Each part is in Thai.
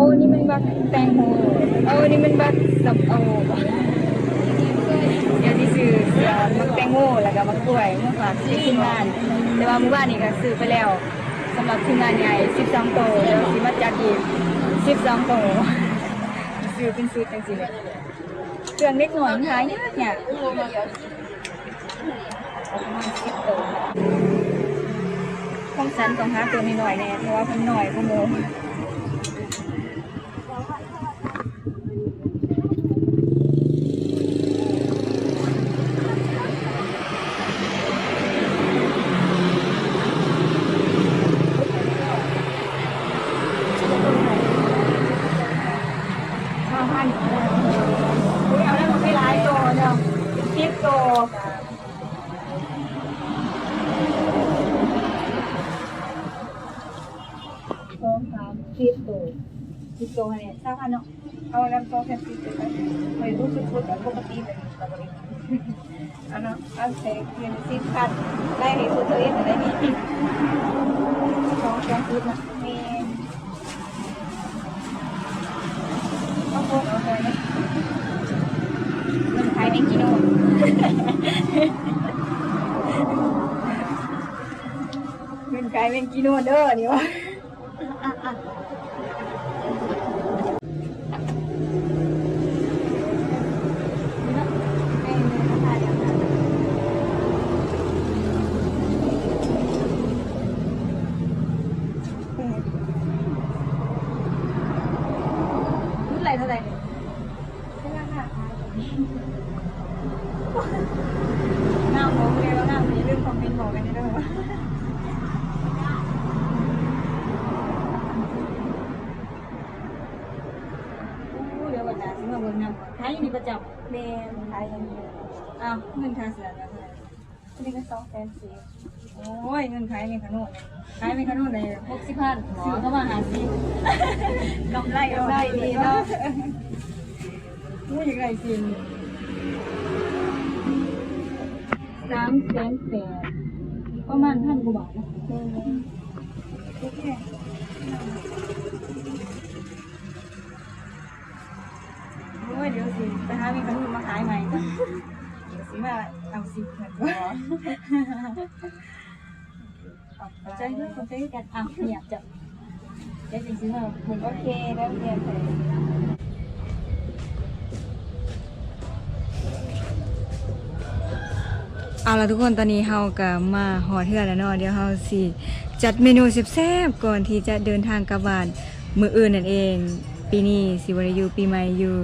อ้นี่มันบักแตงโมโอ้นี่มันบักสับโอเดี๋ยวที่ซื้อมักแตงโมแล้วก็มักกล้วยเมื่อฝากซื้อทีมงาน แต่ว่าเมื่อวานนี้ก็ซื้อไปแล้วสำหรับทีมงานใหญ่12โตวเดี๋ยวสิมาจัดอีก12โตซื้อเป็นสูตรจังซี่เลยเครื่องเล็กหน่อยมันขายากเนี่ยประมาณ10โตของฉันต้องหาตัวน้อยๆแน่เพราะว่ามันน้อยกว่าหมู ข้าวพันอุ้ยเอาแล้วมันไม่ร้ายตัวเนาะคิดตัว สองสามสิบตัวสิบตัวเนี่ยทราบพันเนาะเอาแล้วสองแค่สิบตัวไปไม่รู้สึกว่าแต่ปกติเราบริการอันนั้นอันเซ็กเพียงสิบพันได้ให้สุดเลยแต่ได้นี่สองสองสิบนะมีข้าวโพดเอาไปนะมันขายเป็นกิโลมันขายเป็นกิโลเด้อนี่วะรุ่นอะไรเท่าไหร่เนี่ยใช่ไหมค่ะหน้าผมเลยว่าหน้ามีเรื่องคอมเมนต์บอกกันนี่ด้วยว่า อู้เดี๋ยววันหน้าสิมาเบิ่งนำก่อนขายอยู่นี่ประจำแม่ขายอย่างนี้อ้าวเงินค่าเสือแล้วเท่ไหร่อันนี้ก็สองแสนสี่โอ้ยเงินขายเมฆขนุนขายเมฆขนุนเลยหกสิบพันซื้อเข้ามาหาสิกำไรกำไรดีเนาะอู้ยังไงจริงสามแสนแปดประมาณพันกว่าบาทนะ แม่ แม่โอเคโอ้ยเดี๋ยวสิไปหามฆขนุนมาขายใหม่เดี๋ยวสิมาเอาสิเหมือนกันขอบใจด้วยขอบใจด้วยกันเอะเนี่ยจะได้จริงๆว่าคุณโอเคแล้วเรียนไปเอาละทุกคนตอนนี้เฮาก็มาหอเทือแล้วเนาะเดี๋ยวเฮาสิจัดเมนูแซ่บๆก่อนที่จะเดินทางกลับบ้านมืออื่นนั่นเอง ปีนี้สิบ่ได้อยู่ปีใหม่อยู่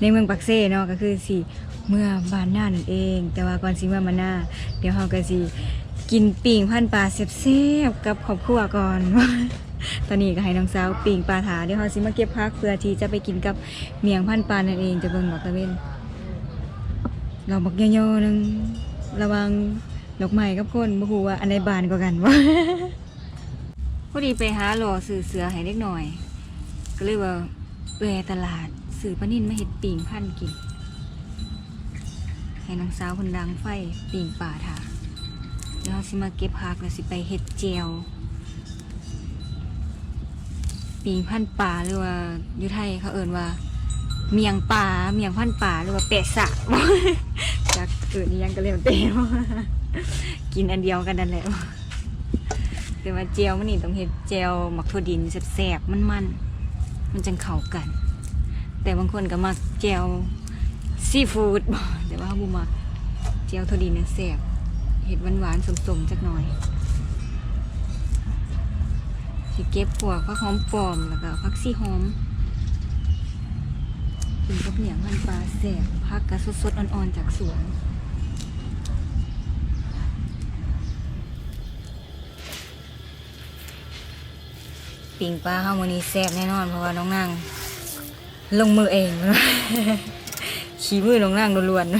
ในเมืองปักเซ่เนาะก็คือสิเมื่อบานหน้านั่นเอง แต่ว่าก่อนสิเมื่อมาหน้า เดี๋ยวเฮาก็สิกินปิ่งพันปลาแซ่บๆกับครอบครัวก่อนตอนนี้ก็ให้น้องสาวปิ่งปลาถาเดี๋ยวเฮาสิมาเก็บพักเพื่อที่จะไปกินกับเมียงพันปลานั่นเองจะเบิ่งบอกตะเวนเราบักย่อๆนึงระวังดอกไม้กับคนบ่ฮู้ว่าอันใดบานกว่ากันวะพอดีไปหาหล่อสื่อเสือให้เล็กหน่อย ก็เลยว่า แวตลาดสื่อปนินมาเห็ดปิ่งพันกิน ให้น้องสาวคนดังไฟปิ่งป่าถาเดี๋ยวเราสิมาเก็บผักแล้วสิไปเห็ดเจียวปิ่งพันป่าหรือว่ายู่ไทยเขาเอิ่นว่า เมียงป่าเมียงพันป่าหรือว่าเปะสะจากเอินอิหยังก็เรียกเต็มกินอันเดียวกันนั่นแหละแต่ว่าเจลมันนี่ต้องเห็ดเจลหมักถั่วดินแสบๆมันมันๆ มันจังเข้ากัน แต่บางคนก็มักเจลซีฟู้ดแต่ว่าเขาบุมักเจลถั่วดินน่ะแสบเห็ดหวานๆสมๆจักหน่อยสิเก็บพวกผักหอมปลอมแล้วก็ผักซี่หอมกินกับเหนียงมันปลาแสบพักกะสดๆอ่อนๆจากสวน ปิ่งปลาข้าวมันนี้แซ่บแน่นอนเพราะว่าน้องนางลงมือเองขี้มือน้องนางล้วนๆ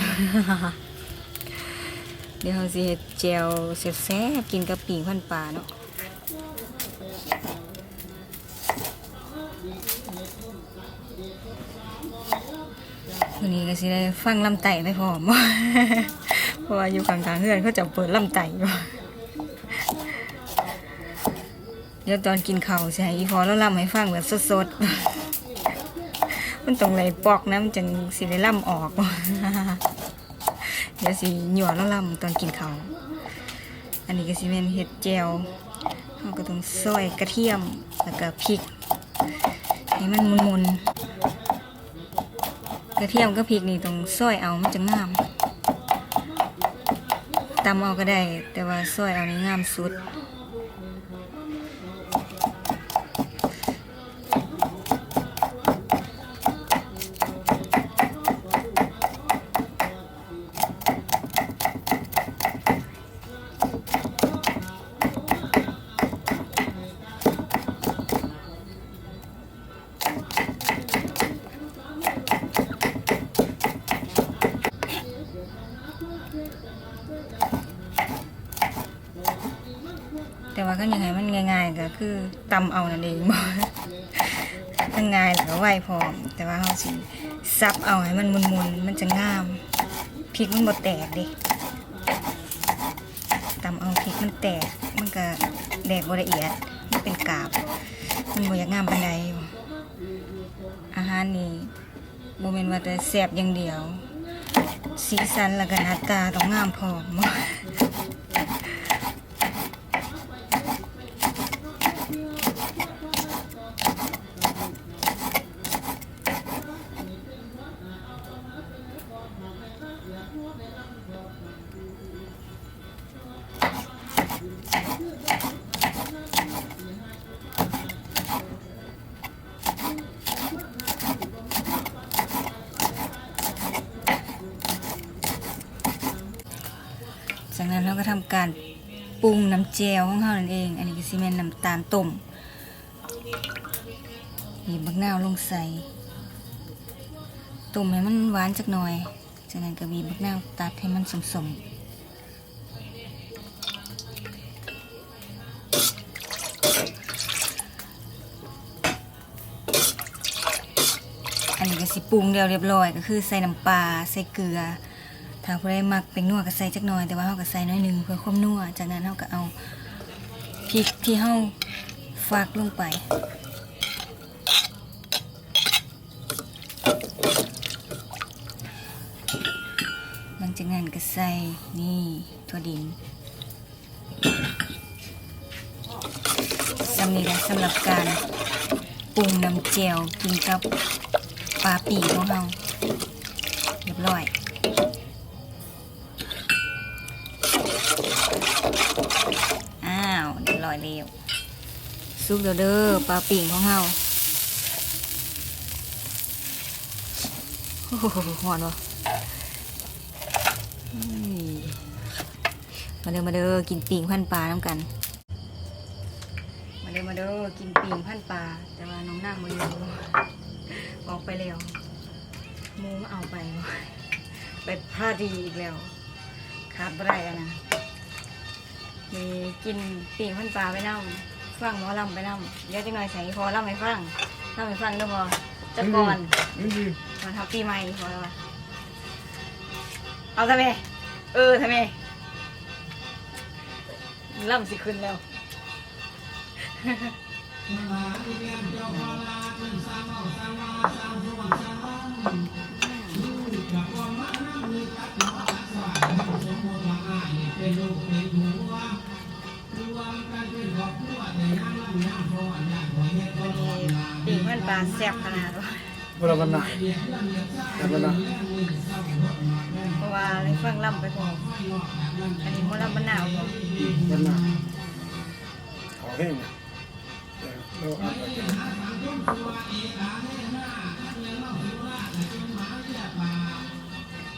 เดี๋ยวเราสิเฮ็ดแจวแซ่บๆกินกับปิ่งพันปลาเนาะวันนี้ก็สิได้ฟังลำไต่ไปพร้อมเพราะว่าอยู่กลางๆเฮือนเขาจะเปิดลำไต่อยู่ เดี๋ยวตอนกินข้าวให้อีพอแล้วลำให้ฟังแบบสดๆ มันต้องไหลปอกน้ำจังสิได้ล่ำออก เดี๋ยวสิหยั่วแล้วล่ำตอนกินเขาว อันนี้ก็สิเป็นเห็ดแจวเราก็ต้องซอยกระเทียมแล้วก็พริกให้มันมุนๆ กระเทียมกับพริกนี่ต้องซอยเอามันจะงามตำเอาก็ได้ แต่ว่าซอยเอานี่งามสุด แต่าก็ยังไงมันง่ายๆก็คือตำเอานั่นเองบ่ทั้งง่ายแล้วก็ไวพร้อม แต่ว่าเราสิซับเอาให้มันมุนๆมันจะงามพริกมันบ่แตกเดิตำเอาพริกมันแตกมันก็แดกบ่ละเอียดมันเป็นกาบ มันบ่อยากงามปานใดอาหารนี่บ่แม่นว่าแต่แซ่บอย่างเดียว สีสันแล้วก็หน้าตาต้องงามพร้อม เราก็ทำการปรุงน้ำแจวของเรานั่นเอง อันนี้ก็ซีเมนต์น้ำตาลต้มบีบบักนาวลงใส่ต้มให้มันหวานจักหน่อย จากนั้นก็บีบบักนาวตัดให้มันสมๆอันนี้ก็สิปรุงเดียวเรียบร้อยก็คือใส่น้ำปลาใส่เกลือ ถ้าผู้ใดมักเป็นนัวก็ใส่จักหน่อย แต่ว่าเฮาก็ใส่น้อยหนึงเพื่อความนัว จากนั้นเฮาก็เอาพริกที่เฮาฟักลงไปหลังจากนั้นก็ใส่นี่ถั่วดินสำนี้และสำหรับการปรุงน้ำเจียวกินกับปลาปีของเราเรียบร้อย ซุปเด้อเด้อปลาปิ่งของเฮาโอ้โหหอนวะมาเด้อมาเด้อกินปิ่งพันปลาน้ำกัน มาเด้อมาเด้อกินปิ่งพันปลาแต่ว่าน้องนางมาอยู่ออกไปแล้วมูมาเอาไปวะไปพลาดดีอีกแล้วขาดได้แล้วนะมีกินปีกพันปลาไปนั่ง ฟังหมอลำไปนั่งเดี๋ยวจะหน่อยใส่พอลำไปฟังลำไปฟังเด้อพอจะก่อนนี่ดีก่อนทับปีใหม่พอแล้ววะเอาทำไมเออทำไมลำสิขึ้นแล้วปีก พันปลาแซ่บขนาดว่าเวลาวันนาแต่วันนาเพราะว่าได้ฟังล่ำไปพออันนี้หมอลำมันหนาวพอวันนาขอแห้งนะเราอัดไป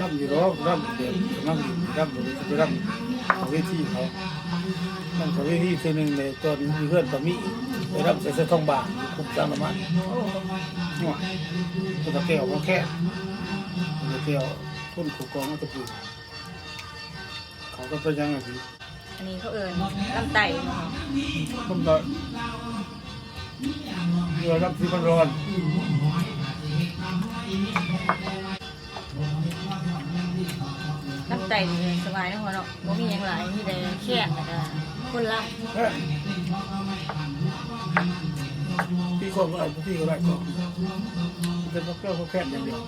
รับอยู่รอบรับเดี๋ยวรับอยู่รับอยู่ไปรับเอาเวทีเขานั่นเขาเวทีทีหนึ่งในตอนมีเพื่อนกับมีไปรับใส่เสื้อทองบางคุกจางน้ำมันหัวตัวตะเกียบเขาแค่ตัวตะเกียบทุ่นขู่กองมาตะปูเขาก็ไปยังไงพี่อันนี้เขาเอิญลำไตเนาะผมก็เรือรับที่มันร้อน ลำไตนี่สบายเนาะพ่อเนาะบ่มีหยังหลายมีแต่แข้งแล้วก็คนลเฮ้ยพี่คนก็ได้พี่ก็ได้ก็เป็นพวกเจ้าพวกแค่อย่างเดียว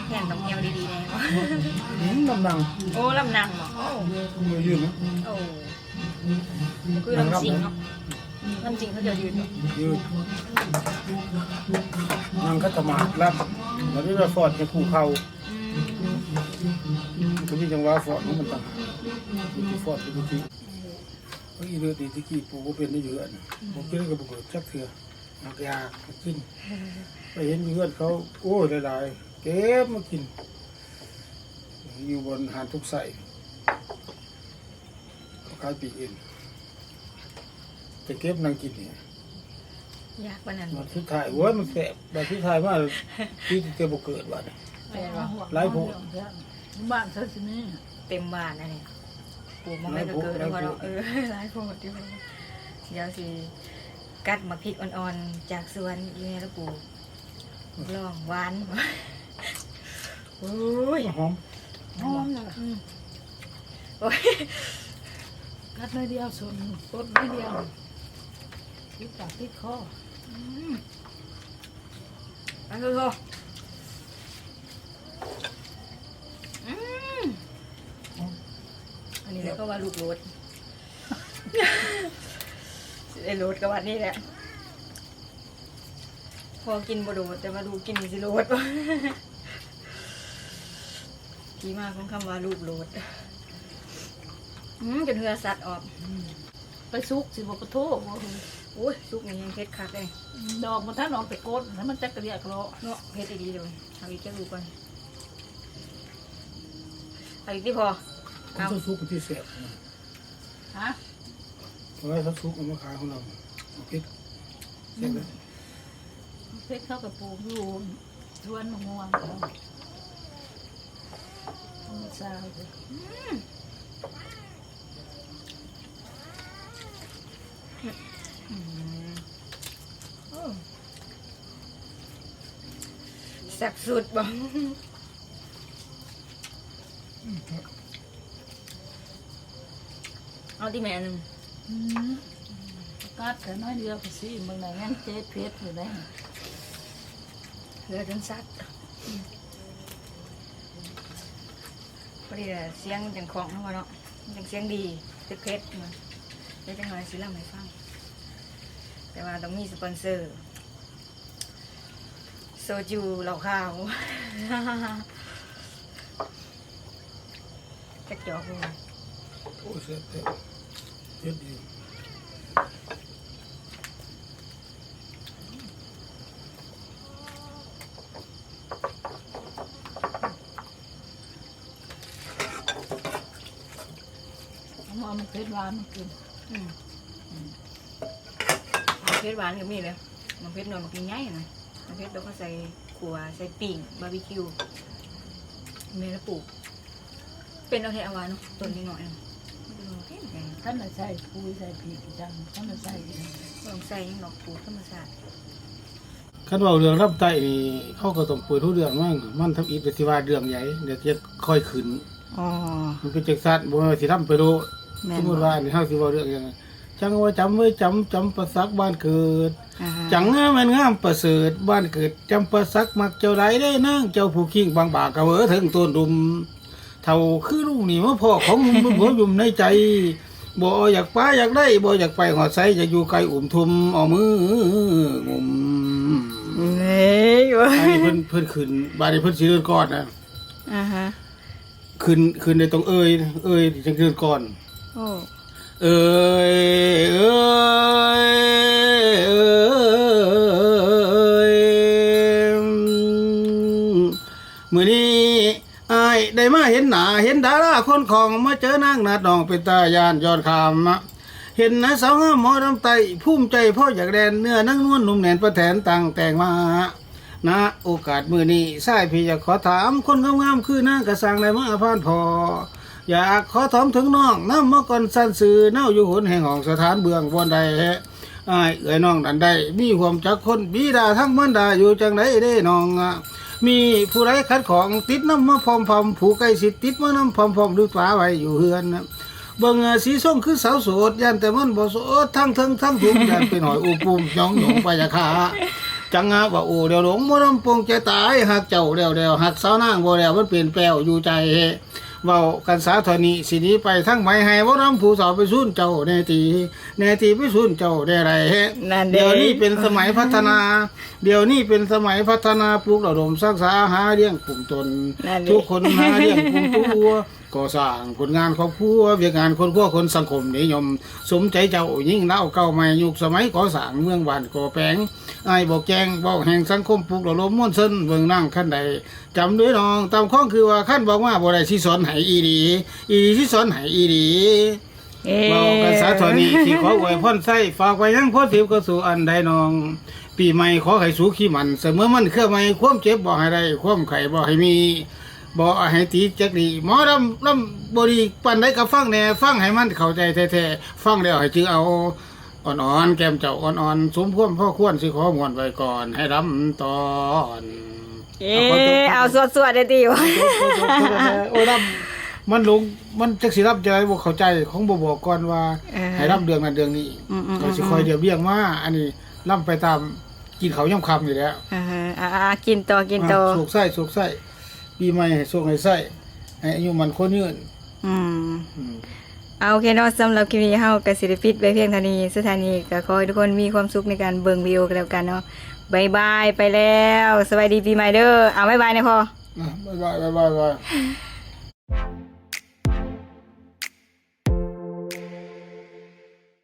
ำแข้งต้องแอวดีๆแน่อืมน้ำหนังโอ้ลำนังบ่โอ้มือยืนนะโอ้คือลำจริงเนาะลำจริงเขาจะยืนเนาะยืนนั่งคัตมาดรับแล้วนี่เราฟอดในคู่เขาอืม ก็มีจังหวะฟอดมันต่างหากมีฟอดปกติเฮ้ยเลือดดีที่กี่ปูก็เป็นได้เยอะนะผมกินกับบุกจักเถื่อมักยากกินไปเห็นเพื่อนเขาโอ้ยหลายๆเก็บมากิน อยู่บนหาดทุกใส่ขายปีเองแต่เก็บนั่งกินเนี่ยยากกว่านั้นมันสุดท้ายโอ้ยมันแสบแบบสุดท้ายมาที่เตบเกิดวันหลายผู้ บ้านเธอสินี่เต็มบ้านอันนี้ปลูกมาไม่ก็เกิดแล้วพ่อเนาะเออหลายโพดอยู่เดี๋ยวสิกัดมาพริกอ่อนๆ จากสวนอยู่ในแล้วปลูกลองหวานโอ้ยหอมหอมเลยอืมโอ้ยกัดน้อยเดียวส่วนต้นน้อยเดียวติดปากติดคออันคือโทอืมอันนี้แล้ วก็ว่าลูกโรดสิได้โรดกับวันนี้แหละ พอกินบโดดแต่ว่าลูกกินสิโรดวะที่มาของคำว่าลูกโรดอืมจนเหือสัตว์ออกไปซุกสิบอกกระโทษบ่โอ้ยสุกนี่ยังเพชรคักเลยดอกมันท่านออกแต่ก้นแล้วมันจะกระเดียกรอเนาะเพชรดีๆเลยเอาอีกแค่ดูก่อนเอาอีกที่พอ เขาจะซุกที่แสบนะฮะเพราะว่าเขาซุกเอามาขายของเราโอเคเสร็จแล้วเพชรเข้ากับปลูกอยู่ทวนมะม่วงเขาไม่ทราบเลยอืมโอ้แซ่บสุดบ่ เอาที่แม่หนึ่งอืมกัดแต่น้อยเดียวก็สิมึงไหนงั้นเจ๊เพชรอยู่ได้เหลือจนสัตว์พอดีอะเสียงจังของทั้งหมดเนาะจังเสียงดีเพชรเพชรมาเดี๋ยวจังหน่อยสิเล่าให้ฟัง แต่ว่าต้องมีสปอนเซอร์โซจูเหล่าข้าวจักจอกเลย อ้เสร็จแล้วเย็ดดีเอมันเพชรหวานมันกินอืมเพชรหวานก็มีเลยมันเพชรหน่อยมันกินง่ายนะมันเพชรเราก็ใส่ขัวใส่ปิ่งบาร์บีคิวเมลปลูก เป็นเอาแค่เอาวาเนาะต้นนิดหน่อยเนาะไม่ต้อ เพ่งไงท่านน่ะใส่ปุยใส่ผีจังท่านน่ะใส่ลองใส่ยังดอกปลูกธรรมชาติคันว่าเรื่องรับไตนี่เขาก็ต้องเปิดทุกเรื่องมั่งมันทำอีกปฏิวัติเรื่องใหญ่เดี๋ยวจะค่อยขึ้นอ๋อมันเป็นจักสัตว์บ่แม่นว่าสิทำไปโลดแม่สนมบ่มุติว่าอันนี้เฮาสิเว้าเรื่องหยังจังว่าจำไว้จำจำประสักบ้านเกิด อ่าฮะจังงามแม่นงามประเสริฐบ้านเกิดจำประสักมักเจ้าใดได้นางเจ้าผู้คิงบางบากกะเวอถึงต้นดุมเท่าคือลูกนี่มาพ่อของลุงบุญหัวยุ่มในใจ บ่อยากไปอยากได้บ่อยากไปหอดไสอยากอยู่ไกลอุ่มทุมเอามืองุมเฮ้ยอันนี้เพิ่นเพิ่นขึ้นบาดนี้เพิ่นสิเดินก่อนนะอ่าฮะขึ้นขึ้นในตรงเอ่ยเอ่ยจังเดินก่อนโอ้เอ้ยเอ้ยเอ้ย ห็นหน้าเห็นดาราคนของมาเจอนางนาดองเป็นตายานยอดคำอะเห็นนะสาวงามหมอลำไตภูมิใจพ่ออยากแดนเนื้อนั่งนวลหนุ่มแน่นประแทนตั้งแต่งมานะ โอกาสมือนี้ใช่พี่อยากขอถามคนงามๆคือนางกระสังในมาพานพออยากขอถามถึงน้องน้ำมาก่อนสั้นสื่อเน่าอยู่หนแห่งของสถานเบืองบนใดอ้ายเอ๋ยน้องดันใดมีความจักคนบิดาทั้งมันดาอยู่จังไดเด้น้องอะ มีผู้ไรคัดของติดน้ำมาพร้อมพอมผู้ใกล้สิติดมาน้ำพร้อมพอมดูฟ้าไว้อยู่เฮือนนะเบิ่งสีส้มคือสาวโสดยันแต่มันบ่โสดทั้งทั้งทั้งถุงยันเป็นหอยอุปุมหยองหยงไปยาคาจังงะว่าโอ้เดี๋ยวหลงมะนำปงใจตายหักเจ้าเดี๋ยวเดี๋ยวหักสาวนางบ่เดี๋ยวมันเปลี่ยนแปลวอยู่ใจ เว้ากันสาธนีสิหนี้ไปทั้งไม่ให้บ่นำผู้สาวไปสู้เจ้าแน่ทีแน่ทีไปสู้เจ้าได้ไรนั่นเด้เดี๋ยวนี้เป็นสมัยพัฒนา เดี๋ยวนี้เป็นสมัยพัฒนาปลูกระดมสร้างสาหาเลี้ยงกลุ่มตนนั่นดิทุกคนหาเลี้ยงกลุ่มตัว ก่อสร้างผลงานครอบครัวเวียกงานคนพวกคนสังคมนิยม สมใจเจ้ายิ่งเล่าเก่าใหม่ยุคสมัยก่อสร้างเมืองบ้านก่อแปลงไอ้บอกแจงบอกแห่งสังคมปลูกระดมม่วนเส้นเมืองนั่งขั้นใดจำด้วยน้องตามข้องคือว่าขั้นบอกว่าบ่ได้ที่สอนให้อีดี อีดีที่สอนให้อีดีเอ๊เว้ากันสาธนีที่ขอไว้พ่นไส้ฝากไว้ยังพ่อสิบก็สู่อันใดน้อง ปีใหม่ขอให้สูขี้มัน เสมอมันเครื่อไม่ความเจ็บบ่ให้ได้ความไข่บ่ให้มี บ่ให้ตีจักดีหมอลำลำบดีปันได้กับฟังแหน่ฟังให้มันเข้าใจแท้ๆฟังแล้วให้จึงเอาอ่อนๆแก้มเจ้าอ่อนๆสมควรพ่อควรสิขอมวนไว้ก่อน ให้รำตอนเอ๊ะเอาสวดๆได้ติวะโอ้ยรำมันลงมันจักสิรับจะได้บ่เข้าใจของบ่บอกก่อนว่าเออให้ร่ำเดืองนั้นเดืองนี้อืมๆๆก็สิคอยเดียวเบี้ยงมาอันนี้ร่ำไปตามกินเขาวย่ำคำอยู่แล้วอ่าฮะอ่าๆกินต่อกินต่ออะสุกไส้สุกไส้ ปีใหม่ให้สุกให้ไส้ให้อายุมันคนยืนอืมอืม เอาโอเคเนาะสำหรับคลิปนี้เฮาก็สิได้ปิดไว้เพียงเท่านี้สถานีก็ขอให้ทุกคนมีความสุขในการเบิ่งวิวกันแล้วกันเนาะบายบายไปแล้วสวัสดีปีใหม่เด้อเอาบายบายนะพ่ออะบ๊ายบ